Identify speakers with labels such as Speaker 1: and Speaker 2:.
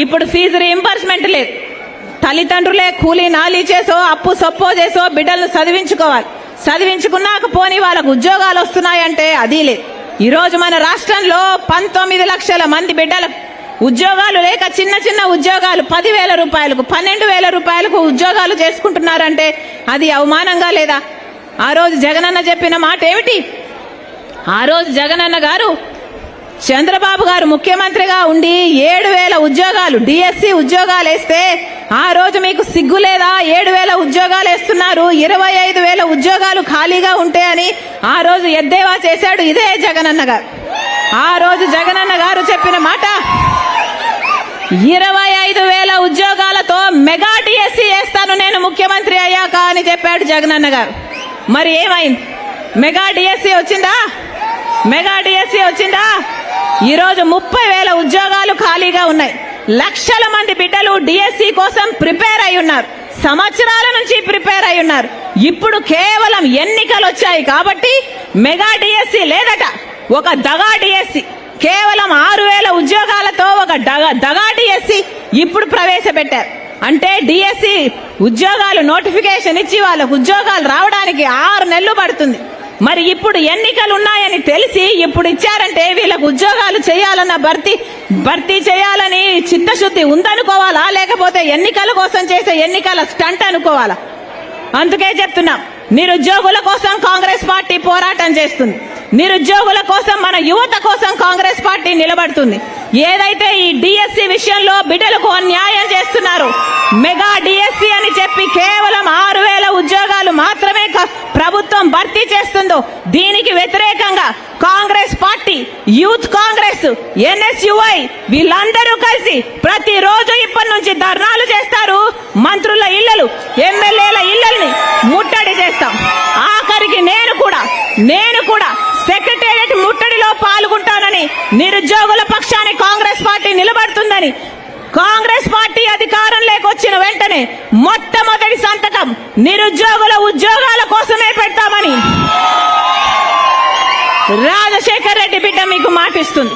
Speaker 1: ఇప్పుడు fee reimbursement లేదు. తల్లిదండ్రులే కూలీ నాలి చేసో అప్పు సొప్పో చేసో బిడ్డలను చదివించుకోవాలి. చదివించుకున్నాక పోని వాళ్ళకు ఉద్యోగాలు వస్తున్నాయంటే అది లేదు. ఈరోజు మన రాష్ట్రంలో పంతొమ్మిది లక్షల మంది బిడ్డలకు ఉద్యోగాలు లేక చిన్న చిన్న ఉద్యోగాలు పదివేల రూపాయలకు పన్నెండు వేల రూపాయలకు ఉద్యోగాలు చేసుకుంటున్నారంటే అది అవమానంగా లేదా? ఆ రోజు జగనన్న చెప్పిన మాట ఏమిటి ఆ రోజు జగనన్న గారు చంద్రబాబు గారు ముఖ్యమంత్రిగా ఉండి ఏడు వేల ఉద్యోగాలు డిఎస్సి ఉద్యోగాలు వేస్తే ఆ రోజు మీకు సిగ్గు లేదా? ఏడు వేల ఉద్యోగాలు వేస్తున్నారు ఇరవై ఐదు వేల ఉద్యోగాలు ఖాళీగా ఉంటే అని ఆ రోజు ఎద్దేవా చేశాడు ఇదే జగనన్న గారు. ఆ రోజు జగనన్న గారు చెప్పిన మాట ఇరవై ఐదు వేల ఉద్యోగాలతో మెగా డిఎస్సి వేస్తాను నేను ముఖ్యమంత్రి అయ్యాక అని చెప్పాడు జగనన్న గారు. మరి ఏమైంది? మెగా డిఎస్సి వచ్చిందా? మెగా డిఎస్సి వచ్చిందా? ఈరోజు ముప్పై వేల ఉద్యోగాలు ఖాళీగా ఉన్నాయి. లక్షల మంది బిడ్డలు డిఎస్సి కోసం ప్రిపేర్ అయి ఉన్నారు. సంవత్సరాల నుంచి ప్రిపేర్ అయి ఉన్నారు. ఇప్పుడు కేవలం ఎన్నికలు వచ్చాయి కాబట్టి మెగా డిఎస్సి లేదట. ఒక దగా డిఎస్సి. కేవలం ఆరు వేల ఉద్యోగాలతో ఒక డగా దగా డిఎస్సి ఇప్పుడు ప్రవేశపెట్టారు. అంటే డిఎస్సి ఉద్యోగాలు నోటిఫికేషన్ ఇచ్చి వాళ్ళకు ఉద్యోగాలు రావడానికి ఆరు నెలలు పడుతుంది. మరి ఇప్పుడు ఎన్నికలు ఉన్నాయని తెలిసి ఇప్పుడు ఇచ్చారంటే వీళ్ళకు ఉద్యోగాలు చేయాలన్న భర్తీ భర్తీ చేయాలని చిత్తశుద్ధి ఉందనుకోవాలా? లేకపోతే ఎన్నికల కోసం చేసే ఎన్నికల స్టంట్ అనుకోవాలా? అందుకే చెప్తున్నాం నిరుద్యోగుల కోసం కాంగ్రెస్ పార్టీ పోరాటం చేస్తుంది. నిరుద్యోగుల కోసం మన యువత కోసం కాంగ్రెస్ పార్టీ నిలబడుతుంది. ఏదైతే ఈ డిఎస్సి విషయంలో బిడ్డలకు అన్యాయం చేస్తున్నారు మెగా డిఎస్సి అని చెప్పి కేవలం ఆరు వేల ఉద్యోగాలు మాత్రమే క- ప్రభుత్వం భర్తీ చేస్తుందో దీనికి వ్యతిరేకంగా Congress party youth Congress NSUI వీళ్ళందరూ కలిసి ప్రతిరోజు ఇప్పటి నుంచి ధర్నాలు చేస్తారు. మంత్రుల ఇళ్ళలు ఎమ్మెల్యేల ఇళ్ళని ముట్టడి చేస్తాం. ఆఖరికి నేను కూడా నేను కూడా సెక్రటేరియట్ ముట్టడిలో పాల్గొంటానని నిరుద్యోగుల పక్షాన్ని కాంగ్రెస్ పార్టీ నిలబడుతుందని కాంగ్రెస్ పార్టీ అధికారంలోకి వచ్చిన వెంటనే మొట్టమొదటి సంతకం నిరుద్యోగుల ఉద్యోగాల కోసమే పెడతామని రాజశేఖర్ రెడ్డి బిడ్డ మీకు మాటిస్తుంది.